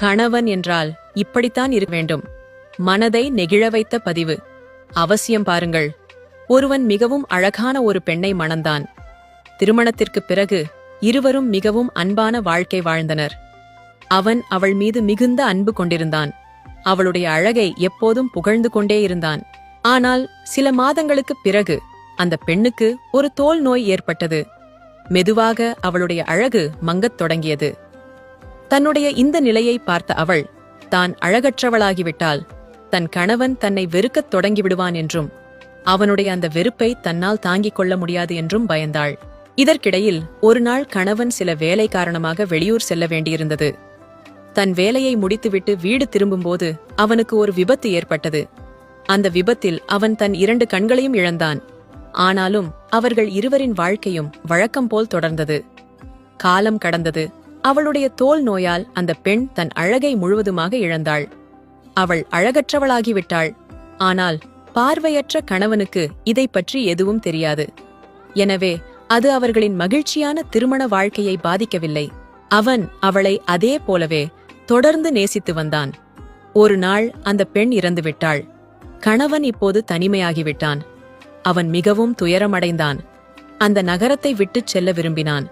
கணவன் என்றால் இப்படித்தான் இருக்க வேண்டும். மனதை நெகிழ வைத்த பதிவு. அவசியம் பாருங்கள். ஒருவன் மிகவும் அழகான ஒரு பெண்ணை மணந்தான். திருமணத்திற்குப் பிறகு இருவரும் மிகவும் அன்பான வாழ்க்கை வாழ்ந்தனர். அவன் அவள் மீது மிகுந்த அன்பு கொண்டிருந்தான். அவளுடைய அழகை எப்போதும் புகழ்ந்து கொண்டே இருந்தான். ஆனால் சில மாதங்களுக்குப் பிறகு அந்த பெண்ணுக்கு ஒரு தோல் நோய் ஏற்பட்டது. மெதுவாக அவளுடைய அழகு மங்கத் தொடங்கியது. தன்னுடைய இந்த நிலையை பார்த்த அவள் தான் அழகற்றவளாகிவிட்டால் தன் கணவன் தன்னை வெறுக்கத் தொடங்கிவிடுவான் என்றும் அவனுடைய அந்த வெறுப்பை தன்னால் தாங்கிக் கொள்ள முடியாது என்றும் பயந்தாள். இதற்கிடையில் ஒரு நாள் கணவன் சில வேலை காரணமாக வெளியூர் செல்ல வேண்டியிருந்தது. தன் வேலையை முடித்துவிட்டு வீடு திரும்பும்போது அவனுக்கு ஒரு விபத்து ஏற்பட்டது. அந்த விபத்தில் அவன் தன் இரண்டு கண்களையும் இழந்தான். ஆனாலும் அவர்கள் இருவரின் வாழ்க்கையும் வழக்கம் போல் தொடர்ந்தது. காலம் கடந்தது. அவளுடைய தோல் நோயால் அந்த பெண் தன் அழகை முழுவதுமாக இழந்தாள். அவள் அழகற்றவளாகிவிட்டாள். ஆனால் பார்வையற்ற கணவனுக்கு இதை பற்றி எதுவும் தெரியாது. எனவே அது அவர்களின் மகிழ்ச்சியான திருமண வாழ்க்கையை பாதிக்கவில்லை. அவன் அவளை அதே போலவே தொடர்ந்து நேசித்து வந்தான். ஒரு நாள் அந்த பெண் இறந்துவிட்டாள். கணவன் இப்போது தனிமையாகிவிட்டான். அவன் மிகவும் துயரமடைந்தான். அந்த நகரத்தை விட்டுச் செல்ல விரும்பினான்.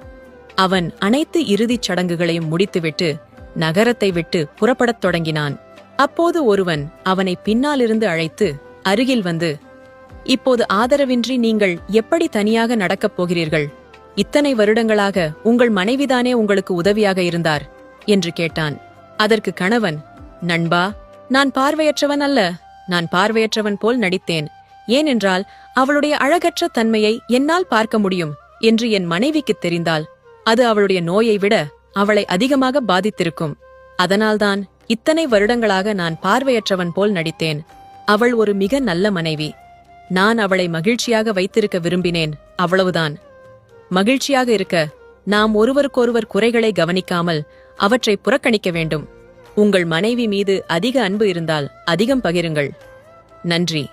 அவன் அனைத்து இறுதிச் சடங்குகளையும் முடித்துவிட்டு நகரத்தை விட்டு புறப்படத் தொடங்கினான். அப்போது ஒருவன் அவனை பின்னாலிருந்து அழைத்து அருகில் வந்து இப்போது ஆதரவின்றி நீங்கள் எப்படி தனியாக நடக்கப் போகிறீர்கள்? இத்தனை வருடங்களாக உங்கள் மனைவிதானே உங்களுக்கு உதவியாக இருந்தார்? என்று கேட்டான். அதற்கு கணவன் நண்பா நான் பார்வையற்றவன் அல்ல. நான் பார்வையற்றவன் போல் நடித்தேன். ஏனென்றால் அவளுடைய அழகற்ற தன்மையை என்னால் பார்க்க முடியும் என்று என் மனைவிக்குத் தெரிந்தால் அது அவளுடைய நோயை விட அவளை அதிகமாக பாதித்திருக்கும். அதனால்தான் இத்தனை வருடங்களாக நான் பார்வையற்றவன் போல் நடித்தேன். அவள் ஒரு மிக நல்ல மனைவி. நான் அவளை மகிழ்ச்சியாக வைத்திருக்க விரும்பினேன். அவ்வளவுதான். மகிழ்ச்சியாக இருக்க நாம் ஒருவருக்கொருவர் குறைகளை கவனிக்காமல் அவற்றை புறக்கணிக்க வேண்டும். உங்கள் மனைவி மீது அதிக அன்பு இருந்தால் அதிகம் பகிருங்கள். நன்றி.